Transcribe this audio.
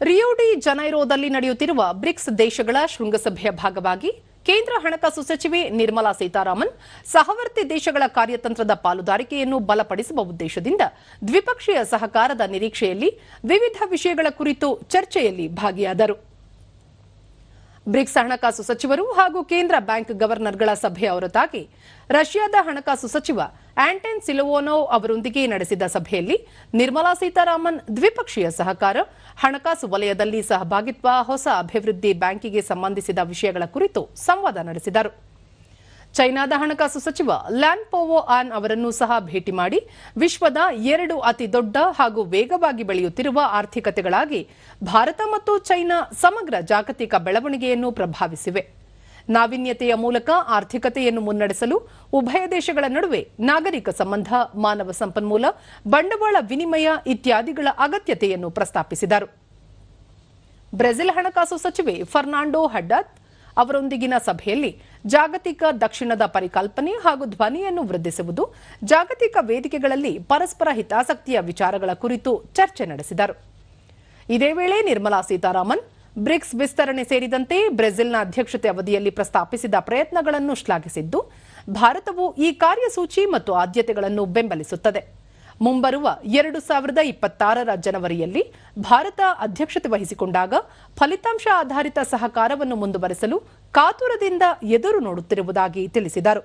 ರಿಯೋ D ಜನೈರೋದಲ್ಲಿ ನಡೆಯುತ್ತಿರುವ BRICS ದೇಶಗಳ ಶೃಂಗಸಭೆಯ ಭಾಗವಾಗಿ ಕೇಂದ್ರ ಹಣಕಾಸು ಸಚಿವೆ ನಿರ್ಮಲಾ ಸೀತಾರಾಮನ್ ಸಹವರ್ತಿ ದೇಶಗಳ ಕಾರ್ಯತಂತ್ರದ ಪಾಲುದಾರಿಕೆಯನ್ನು ಬಲಪಡಿಸುವ ಉದ್ದೇಶದಿಂದ ದ್ವಿಪಕ್ಷೀಯ ಸಹಕಾರದ ನಿರೀಕ್ಷೆಯಲ್ಲಿ ವಿವಿಧ ವಿಷಯಗಳ ಕುರಿತು ಚರ್ಚೆಯಲ್ಲಿ ಭಾಗಿಯಾದರು. ಬ್ರಿಕ್ಸ್ ಹಣಕಾಸು ಸಚಿವರು ಹಾಗೂ ಕೇಂದ್ರ ಬ್ಯಾಂಕ್ ಗವರ್ನರ್ಗಳ ಸಭೆಯ ಹೊರತಾಗಿ ರಷ್ಯಾದ ಹಣಕಾಸು ಸಚಿವ ಆಂಟನ್ ಸಿಲೋವೋನೋವ್ ಅವರೊಂದಿಗೆ ನಡೆಸಿದ ಸಭೆಯಲ್ಲಿ ನಿರ್ಮಲಾ ಸೀತಾರಾಮನ್ ದ್ವಿಪಕ್ಷೀಯ ಸಹಕಾರ, ಹಣಕಾಸು ವಲಯದಲ್ಲಿ ಸಹಭಾಗಿತ್ವ, ಹೊಸ ಅಭಿವೃದ್ಧಿ ಬ್ಯಾಂಕಿಗೆ ಸಂಬಂಧಿಸಿದ ವಿಷಯಗಳ ಕುರಿತು ಸಂವಾದ ನಡೆಸಿದರು. ಚೈನಾದ ಹಣಕಾಸು ಸಚಿವ ಲ್ಯಾನ್ ಪೋವೋ ಆನ್ ಅವರನ್ನು ಸಹ ಭೇಟಿ ಮಾಡಿ ವಿಶ್ವದ ಎರಡು ಅತಿ ದೊಡ್ಡ ಹಾಗೂ ವೇಗವಾಗಿ ಬೆಳೆಯುತ್ತಿರುವ ಆರ್ಥಿಕತೆಗಳಾಗಿ ಭಾರತ ಮತ್ತು ಚೈನಾ ಸಮಗ್ರ ಜಾಗತಿಕ ಬೆಳವಣಿಗೆಯನ್ನು ಪ್ರಭಾವಿಸಿವೆ. ನಾವೀನ್ಯತೆಯ ಮೂಲಕ ಆರ್ಥಿಕತೆಯನ್ನು ಮುನ್ನಡೆಸಲು ಉಭಯ ದೇಶಗಳ ನಡುವೆ ನಾಗರಿಕ ಸಂಬಂಧ, ಮಾನವ ಸಂಪನ್ಮೂಲ, ಬಂಡವಾಳ ವಿನಿಮಯ ಇತ್ಯಾದಿಗಳ ಅಗತ್ಯತೆಯನ್ನು ಪ್ರಸ್ತಾಪಿಸಿದರು. ಬ್ರೆಜಿಲ್ ಹಣಕಾಸು ಸಚಿವೆ ಫರ್ನಾಂಡೋ ಹಡ್ಡತ್ ಅವರೊಂದಿಗಿನ ಸಭೆಯಲ್ಲಿ ಜಾಗತಿಕ ದಕ್ಷಿಣದ ಪರಿಕಲ್ಪನೆ ಹಾಗೂ ಧ್ವನಿಯನ್ನು ವೃದ್ಧಿಸುವುದು, ಜಾಗತಿಕ ವೇದಿಕೆಗಳಲ್ಲಿ ಪರಸ್ಪರ ಹಿತಾಸಕ್ತಿಯ ವಿಚಾರಗಳ ಕುರಿತು ಚರ್ಚೆ ನಡೆಸಿದರು. ಇದೇ ವೇಳೆ ನಿರ್ಮಲಾ ಸೀತಾರಾಮನ್ ಬ್ರಿಕ್ಸ್ ವಿಸ್ತರಣೆ ಸೇರಿದಂತೆ ಬ್ರೆಜಿಲ್ನ ಅಧ್ಯಕ್ಷತೆ ಅವಧಿಯಲ್ಲಿ ಪ್ರಸ್ತಾಪಿಸಿದ ಪ್ರಯತ್ನಗಳನ್ನು ಶ್ಲಾಘಿಸಿದ್ದು, ಭಾರತವು ಈ ಕಾರ್ಯಸೂಚಿ ಮತ್ತು ಆದ್ಯತೆಗಳನ್ನು ಬೆಂಬಲಿಸುತ್ತದೆ. ಮುಂಬರುವ ಎರಡು ಸಾವಿರದ ಇಪ್ಪತ್ತಾರರ ಜನವರಿಯಲ್ಲಿ ಭಾರತ ಅಧ್ಯಕ್ಷತೆ ವಹಿಸಿಕೊಂಡಾಗ ಫಲಿತಾಂಶ ಆಧಾರಿತ ಸಹಕಾರವನ್ನು ಮುಂದುವರೆಸಲು ಕಾತುರದಿಂದ ಎದುರು ನೋಡುತ್ತಿರುವುದಾಗಿ ತಿಳಿಸಿದರು.